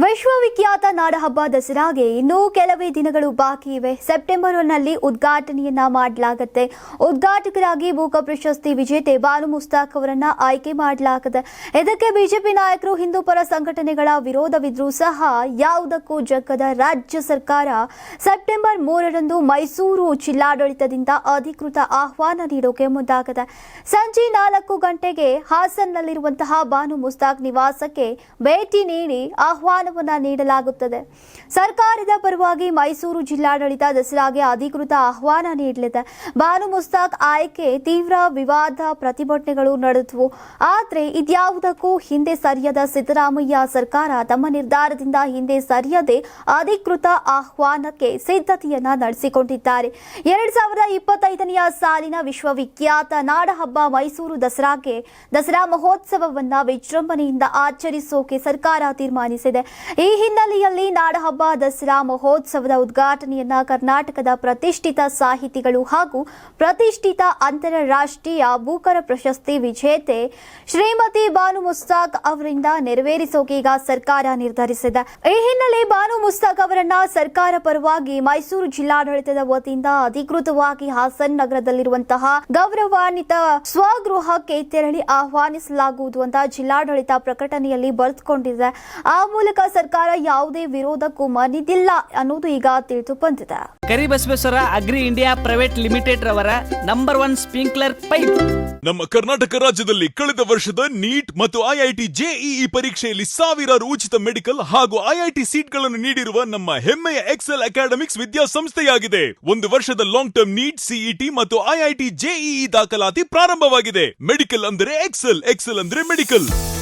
ವಿಶ್ವವಿಖ್ಯಾತ ನಾಡಹಬ್ಬ ದಸರಾಗೆ ಇನ್ನೂ ಕೆಲವೇ ದಿನಗಳು ಬಾಕಿ ಇವೆ. ಸೆಪ್ಟೆಂಬರ್ನಲ್ಲಿ ಉದ್ಘಾಟನೆಯನ್ನ ಮಾಡಲಾಗುತ್ತೆ. ಉದ್ಘಾಟಕರಾಗಿ ಭೂಕ ಪ್ರಶಸ್ತಿ ವಿಜೇತೆ ಬಾನು ಮುಸ್ತಾಕ್ ಅವರನ್ನ ಆಯ್ಕೆ ಮಾಡಲಾಗಿದೆ. ಇದಕ್ಕೆ ಬಿಜೆಪಿ ನಾಯಕರು ಹಿಂದೂ ಪರ ಸಂಘಟನೆಗಳ ವಿರೋಧವಿದ್ರೂ ಸಹ ಯಾವುದಕ್ಕೂ ಜಗ್ಗದ ರಾಜ್ಯ ಸರ್ಕಾರ ಸೆಪ್ಟೆಂಬರ್ ಮೂರರಂದು ಮೈಸೂರು ಜಿಲ್ಲಾಡಳಿತದಿಂದ ಅಧಿಕೃತ ಆಹ್ವಾನ ನೀಡೋಕೆ ಮುಂದಾಗಿದೆ. ಸಂಜೆ ನಾಲ್ಕು ಗಂಟೆಗೆ ಹಾಸನ್ನಲ್ಲಿರುವಂತಹ ಬಾನು ಮುಸ್ತಾಕ್ ನಿವಾಸಕ್ಕೆ ಭೇಟಿ ನೀಡಿ ಆಹ್ವಾನವನ್ನ ನೀಡಲಾಗುತ್ತದೆ. ಸರ್ಕಾರದ ಪರವಾಗಿ ಮೈಸೂರು ಜಿಲ್ಲಾಡಳಿತ ದಸರಾಗೆ ಅಧಿಕೃತ ಆಹ್ವಾನ ನೀಡಲಿದೆ. ಬಾನು ಮುಸ್ತಾಕ್ ಆಯ್ಕೆ ತೀವ್ರ ವಿವಾದ ಪ್ರತಿಭಟನೆಗಳು ನಡೆದವು ಆದರೆ ಇದ್ಯಾವುದಕ್ಕೂ ಹಿಂದೆ ಸರಿಯದ ಸಿದ್ದರಾಮಯ್ಯ ಸರ್ಕಾರ ತಮ್ಮ ನಿರ್ಧಾರದಿಂದ ಹಿಂದೆ ಸರಿಯದೆ ಅಧಿಕೃತ ಆಹ್ವಾನಕ್ಕೆ ಸಿದ್ಧತೆಯನ್ನ ನಡೆಸಿಕೊಂಡಿದ್ದಾರೆ. ಎರಡ್ ಸಾವಿರದ ಇಪ್ಪತ್ತೈದನೆಯ ಸಾಲಿನ ವಿಶ್ವವಿಖ್ಯಾತ ನಾಡಹಬ್ಬ ಮೈಸೂರು ದಸರಾಗೆ ದಸರಾ ಮಹೋತ್ಸವವನ್ನ ವಿಜೃಂಭಣೆಯಿಂದ ಆಚರಿಸೋಕೆ ಸರ್ಕಾರ ತೀರ್ಮಾನಿಸಿದೆ. ಈ ಹಿನ್ನೆಲೆಯಲ್ಲಿ ನಾಡಹಬ್ಬ ದಸರಾ ಮಹೋತ್ಸವದ ಉದ್ಘಾಟನೆಯನ್ನ ಕರ್ನಾಟಕದ ಪ್ರತಿಷ್ಠಿತ ಸಾಹಿತಿಗಳು ಹಾಗೂ ಪ್ರತಿಷ್ಠಿತ ಅಂತಾರಾಷ್ಟ್ರೀಯ ಭೂಕರ ಪ್ರಶಸ್ತಿ ವಿಜೇತೆ ಶ್ರೀಮತಿ ಬಾನು ಮುಸ್ತಾಕ್ ಅವರಿಂದ ನೆರವೇರಿಸೋಕೆ ಸರ್ಕಾರ ನಿರ್ಧರಿಸಿದೆ. ಈ ಹಿನ್ನೆಲೆ ಬಾನು ಮುಸ್ತಾಕ್ ಅವರನ್ನ ಸರ್ಕಾರ ಪರವಾಗಿ ಮೈಸೂರು ಜಿಲ್ಲಾಡಳಿತದ ವತಿಯಿಂದ ಅಧಿಕೃತವಾಗಿ ಹಾಸನ್ ನಗರದಲ್ಲಿರುವಂತಹ ಗೌರವಾನ್ವಿತ ಸ್ವಗೃಹಕ್ಕೆ ತೆರಳಿ ಆಹ್ವಾನಿಸಲಾಗುವುದು ಅಂತ ಜಿಲ್ಲಾಡಳಿತ ಪ್ರಕಟಣೆಯಲ್ಲಿ ಬರೆದುಕೊಂಡಿದೆ. ಆ ಮೂಲಕ ಸರ್ಕಾರ ಯಾವುದೇ ವಿರೋಧಕ್ಕೂ ಮನಿದಿಲ್ಲ ಅನ್ನೋದು ಈಗ ತಿಳಿದು ಬಂದಿದೆ. Karibasaveshwara agri India private limited ರವರ ನಂಬರ್ ಒನ್ ಸ್ಪ್ರಿಂಕ್ಲರ್ ಪೈಪ್. ನಮ್ಮ ಕರ್ನಾಟಕ ರಾಜ್ಯದಲ್ಲಿ ಕಳೆದ ವರ್ಷದ ನೀಟ್ ಮತ್ತು ಐಐಟಿ ಜೆಇಇ ಪರೀಕ್ಷೆಯಲ್ಲಿ ಸಾವಿರಾರು ಉಚಿತ ಮೆಡಿಕಲ್ ಹಾಗೂ ಐಐಟಿ ಸೀಟ್ಗಳನ್ನು ನೀಡಿರುವ ನಮ್ಮ ಹೆಮ್ಮೆಯ ಎಕ್ಸೆಲ್ ಅಕಾಡೆಮಿಕ್ಸ್ ವಿದ್ಯಾಸಂಸ್ಥೆಯಾಗಿದೆ. ಒಂದು ವರ್ಷದ ಲಾಂಗ್ ಟರ್ಮ್ ನೀಟ್ ಸಿಇಟಿ ಮತ್ತು ಐಐಟಿ ಜೆಇಇ ದಾಖಲಾತಿ ಪ್ರಾರಂಭವಾಗಿದೆ. ಮೆಡಿಕಲ್ ಅಂದರೆ ಎಕ್ಸೆಲ್ ಎಕ್ಸೆಲ್ ಅಂದ್ರೆ ಮೆಡಿಕಲ್.